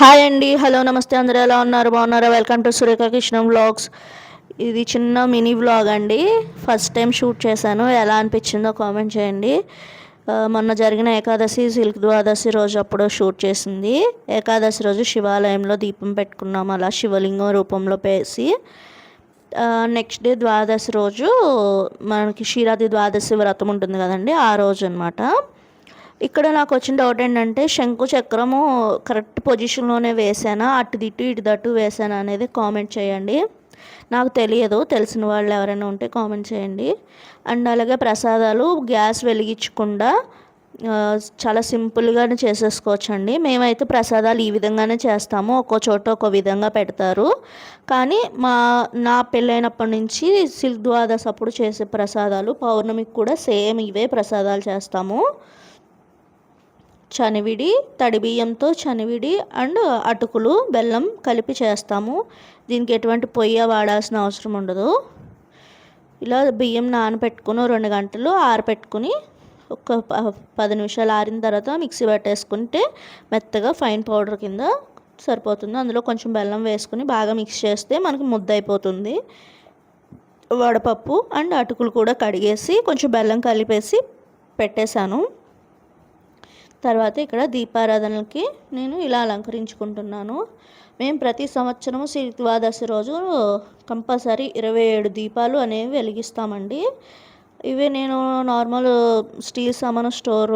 Hi అండి. Hello నమస్తే. అందరూ ఎలా ఉన్నారు? బాగున్నారా? Welcome to Surekha Krishna vlogs. ఇది చిన్న మినీ వ్లాగ్ అండి. ఫస్ట్ టైం షూట్ చేశాను. ఎలా అనిపించిందో కామెంట్ చేయండి. మొన్న జరిగిన ఏకాదశి సిల్క్ ద్వాదశి రోజు అప్పుడు షూట్ చేసింది. ఏకాదశి రోజు శివాలయంలో దీపం పెట్టుకున్నాం. అలా శివలింగం రూపంలో పేసి నెక్స్ట్ డే ద్వాదశి రోజు మనకి క్షీరాది ద్వాదశి వ్రతం ఉంటుంది కదండి. ఆ రోజు అనమాట ఇక్కడ నాకు వచ్చిన డౌట్ ఏంటంటే శంకు చక్రము కరెక్ట్ పొజిషన్లోనే వేసానా? అటు దిట్టు ఇటు దట్టు వేసానా అనేది కామెంట్ చేయండి. నాకు తెలియదు తెలిసిన వాళ్ళు ఎవరైనా ఉంటే కామెంట్ చేయండి. అండ్ అలాగే ప్రసాదాలు గ్యాస్ వెలిగించకుండా చాలా సింపుల్గానే చేసేసుకోవచ్చండి. మేమైతే ప్రసాదాలు ఈ విధంగానే చేస్తాము. ఒక్కో చోట ఒక్కో విధంగా పెడతారు. కానీ మా నా పెళ్ళైనప్పటి నుంచి సిల్క్ ద్వాదశ అప్పుడు చేసే ప్రసాదాలు పౌర్ణమికి కూడా సేమ్ ఇవే ప్రసాదాలు చేస్తాము. చనివిడి తడి బియ్యంతో చనివిడి అండ్ అటుకులు బెల్లం కలిపి చేస్తాము. దీనికి ఎటువంటి పొయ్య వాడాల్సిన అవసరం ఉండదు. ఇలా బియ్యం నానబెట్టుకుని రెండు గంటలు ఆరపెట్టుకుని ఒక పది నిమిషాలు ఆరిన తర్వాత మిక్సీ పట్టేసుకుంటే మెత్తగా ఫైన్ పౌడర్ కింద సరిపోతుంది. అందులో కొంచెం బెల్లం వేసుకుని బాగా మిక్స్ చేస్తే మనకి ముద్ద అయిపోతుంది. వడపప్పు అండ్ అటుకులు కూడా కడిగేసి కొంచెం బెల్లం కలిపేసి పెట్టేశాను. తర్వాత ఇక్కడ దీపారాధనలకి నేను ఇలా అలంకరించుకుంటున్నాను. మేము ప్రతి సంవత్సరము శ్రీ ద్వాదశి రోజు కంపల్సరీ ఇరవై ఏడు దీపాలు అనేవి వెలిగిస్తామండి. ఇవి నేను నార్మల్ స్టీల్ సామాను స్టోర్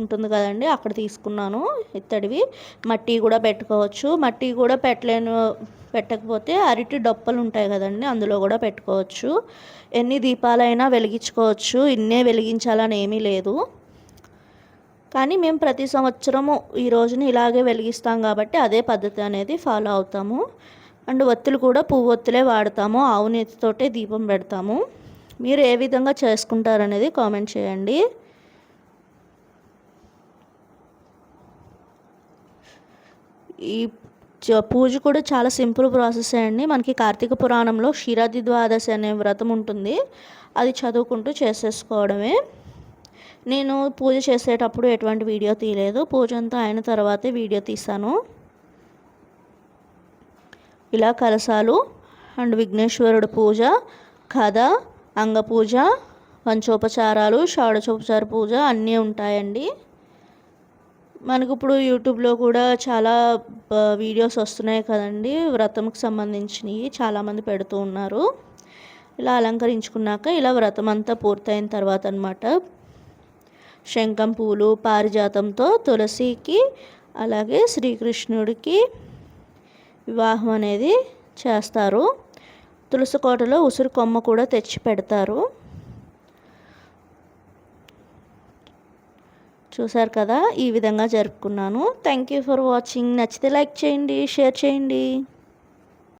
ఉంటుంది కదండి అక్కడ తీసుకున్నాను ఇత్తడివి. మట్టి కూడా పెట్టుకోవచ్చు. మట్టి కూడా పెట్టలేను పెట్టకపోతే అరటి డొప్పలు ఉంటాయి కదండి అందులో కూడా పెట్టుకోవచ్చు. ఎన్ని దీపాలైనా వెలిగించుకోవచ్చు. ఇన్నే వెలిగించాలని ఏమీ లేదు. కానీ మేము ప్రతి సంవత్సరము ఈ రోజుని ఇలాగే వెలిగిస్తాం కాబట్టి అదే పద్ధతి అనేది ఫాలో అవుతాము. అండ్ ఒత్తులు కూడా పువ్వు ఒత్తులే వాడతాము ఆవు నీతితోటే దీపం పెడతాము. మీరు ఏ విధంగా చేసుకుంటారనేది కామెంట్ చేయండి. ఈ పూజ కూడా చాలా సింపుల్ ప్రాసెస్ అండి. మనకి కార్తీక పురాణంలో క్షీరాది ద్వాదశి అనే వ్రతం ఉంటుంది. అది చదువుకుంటూ చేసేసుకోవడమే. నేను పూజ చేసేటప్పుడు ఎటువంటి వీడియో తీయలేదు. పూజ అంతా అయిన తర్వాతే వీడియో తీసాను ఇలా కలసాలు అండ్ విఘ్నేశ్వరుడు పూజ కథ అంగపూజ పంచోపచారాలు షాడచోపచార పూజ అన్నీ ఉంటాయండి. మనకు ఇప్పుడు యూట్యూబ్లో కూడా చాలా వీడియోస్ వస్తున్నాయి కదండి. వ్రతంకి సంబంధించినవి చాలామంది పెడుతూ ఉన్నారు. ఇలా అలంకరించుకున్నాక ఇలా వ్రతం అంతా పూర్తయిన తర్వాత అనమాట శంఖం పూలు పారిజాతంతో తులసికి అలాగే శ్రీకృష్ణుడికి వివాహం అనేది చేస్తారు. తులసి కోటలో ఉసిరి కొమ్మ కూడా తెచ్చి పెడతారు. చూసారు కదా? ఈ విధంగా జరుపుకున్నాను. థ్యాంక్ యూ ఫర్ వాచింగ్ నచ్చితే లైక్ చేయండి షేర్ చేయండి.